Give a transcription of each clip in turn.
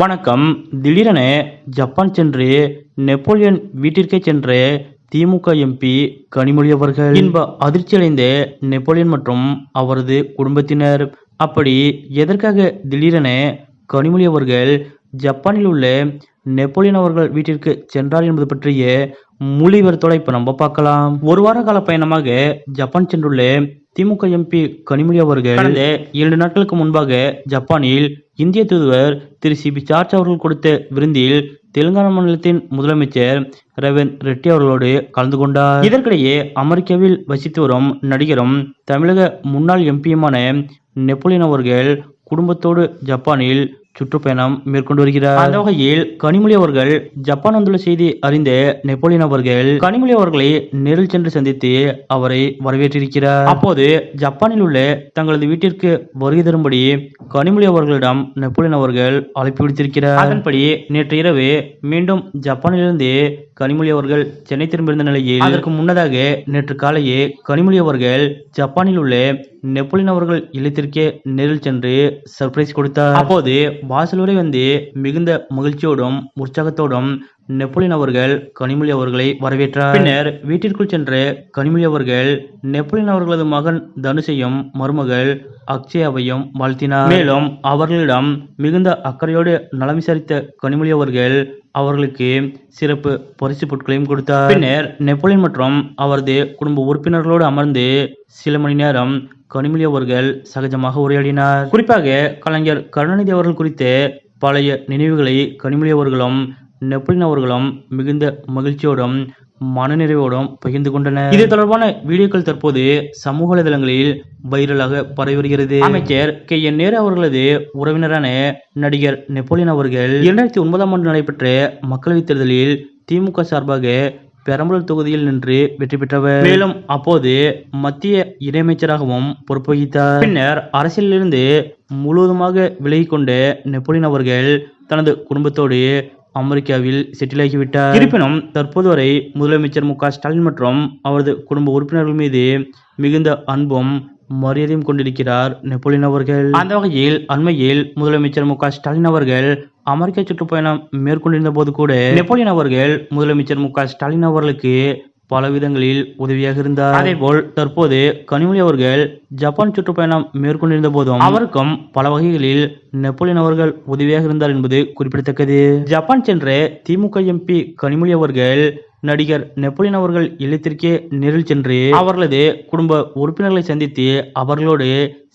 வணக்கம். திடீரென ஜப்பான் சென்று நெப்போலியன் வீட்டிற்கே சென்று திமுக எம்பி கனிமொழி அவர்கள் இன்ப அதிர்ச்சியடைந்த நெப்போலியன் மற்றும் அவரது குடும்பத்தினர். அப்படி எதற்காக திடீரென கனிமொழி அவர்கள் ஜப்பானில் உள்ள நெப்போலியன் அவர்கள் வீட்டிற்கு சென்றார் என்பது பற்றிய முழு இப்போ இப்ப நம்ம பார்க்கலாம். ஒரு வார கால பயணமாக ஜப்பான் சென்றுள்ள திமுக எம்பி கனிமொழி அவர்கள் கடந்த இரண்டு நாட்களுக்கு முன்பாக ஜப்பானில் இந்திய தூதுவர் திரு சி பி ஜார்ஜ் அவர்கள் கொடுத்த விருந்தில் தெலுங்கானா மாநிலத்தின் முதலமைச்சர் ரவீன் ரெட்டி அவர்களோடு கலந்து கொண்டார். இதற்கிடையே அமெரிக்காவில் வசித்து வரும் நடிகரும் தமிழக முன்னாள் எம்பியுமான நெப்போலியன் அவர்கள் குடும்பத்தோடு ஜப்பானில் சுற்றுப்பயணம் மேற்கொண்டு வருகிறார் அந்த வகையில் கனிமொழி அவர்கள் ஜப்பான் வந்துள்ள செய்தி அறிந்த நெப்போலியன் அவர்கள் கனிமொழி அவர்களை நேரில் சென்று சந்தித்து அவரை வரவேற்றிருக்கிறார். அப்போது ஜப்பானில் உள்ள தங்களது வீட்டிற்கு வருகை தரும்படி கனிமொழி அவர்களிடம் நெப்போலியன் அவர்கள் அழைப்பு விடுத்திருக்கிறார். அதன்படி நேற்று இரவு மீண்டும் ஜப்பானிலிருந்து கனிமொழி அவர்கள் சென்னை திரும்பியிருந்த நிலையில் அதற்கு முன்னதாக நேற்று காலையே கனிமொழி அவர்கள் ஜப்பானில் உள்ள நெப்போலியன் அவர்கள் இல்லத்திற்கே நேரில் சென்று சர்ப்ரைஸ் கொடுத்தார். அப்போது வாசல் வரை வந்து மிகுந்த மகிழ்ச்சியோடும் உற்சாகத்தோடும் நெப்போலியன் அவர்கள் கனிமொழி அவர்களை வரவேற்றார். பின்னர் வீட்டிற்குள் சென்ற கனிமொழி அவர்கள் நெப்போலியன் அவர்களது மகன் தனுஷையும் மருமகள் அக்ஷயாவையும் வாழ்த்தினார். மேலும் அவர்களிடம் மிகுந்த அக்கறையோடு நலம் விசாரித்த கனிமொழி அவர்கள் அவர்களுக்கு சிறப்பு பரிசு பொருட்களையும் கொடுத்தார். பின்னர் நெப்போலியன் மற்றும் அவரது குடும்ப உறுப்பினர்களோடு அமர்ந்து சில மணி நேரம் கனிமொழி அவர்கள் சகஜமாக உரையாடினார். குறிப்பாக கலைஞர் கருணாநிதி அவர்கள் குறித்த பழைய நினைவுகளை கனிமொழி அவர்களும் நெப்போலியன் அவர்களும் மிகுந்த மகிழ்ச்சியோடும் மனநிறைவோடும் பகிர்ந்து கொண்டனர் இது தொடர்பான வீடியோக்கள் தற்போது சமூக வலைதளங்களில் வைரலாக பரவி வருகிறது. அமைச்சர் கே. என். நேரு அவர்களது உறவினரான நடிகர் நெப்போலியன் அவர்கள் இரண்டாயிரத்தி ஒன்பதாம் ஆண்டு நடைபெற்ற மக்களவைத் தேர்தலில் திமுக சார்பாக பெரம்பலூர் தொகுதியில் நின்று வெற்றி பெற்றவர். மேலும் அப்போது மத்திய இணையமைச்சராகவும் பொறுப்பு வகித்தார் பின்னர் அரசியலிலிருந்து முழுவதுமாக விலகிக் கொண்ட நெப்போலியன் அவர்கள் தனது குடும்பத்தோடு அமெரிக்காவில் செட்டில் ஆகிவிட்டார். இருப்பினும் தற்போது வரை முதலமைச்சர் மு ஸ்டாலின் மற்றும் அவரது குடும்ப உறுப்பினர்கள் மீது மிகுந்த அன்பும் மரியாதையும் கொண்டிருக்கிறார் நெப்போலியன் அவர்கள். அந்த வகையில் அண்மையில் முதலமைச்சர் மு ஸ்டாலின் அவர்கள் அமெரிக்க சுற்றுப்பயணம் மேற்கொண்டிருந்த போது கூட நெப்போலியன் அவர்கள் முதலமைச்சர் மு ஸ்டாலின் அவர்களுக்கு பல விதங்களில் உதவியாக இருந்தார். அதேபோல் தற்போது கனிமொழி அவர்கள் ஜப்பான் சுற்றுப்பயணம் மேற்கொண்டிருந்த போதும் அவருக்கும் பல வகைகளில் நெப்போலியன் அவர்கள் உதவியாக இருந்தார் என்பது குறிப்பிடத்தக்கது. ஜப்பான் சென்ற திமுக எம்பி கனிமொழி அவர்கள் நடிகர் நெப்போலியன் அவர்கள் இல்லத்திற்கே நேரில் சென்று அவர்களது குடும்ப உறுப்பினர்களை சந்தித்து அவர்களோடு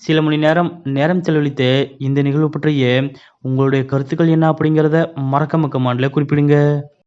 சில மணி நேரம் நேரம் செலவழித்த இந்த நிகழ்வு பற்றிய உங்களுடைய கருத்துக்கள் என்ன அப்படிங்கிறத மறக்காம கமாண்டில் குறிப்பிடுங்க.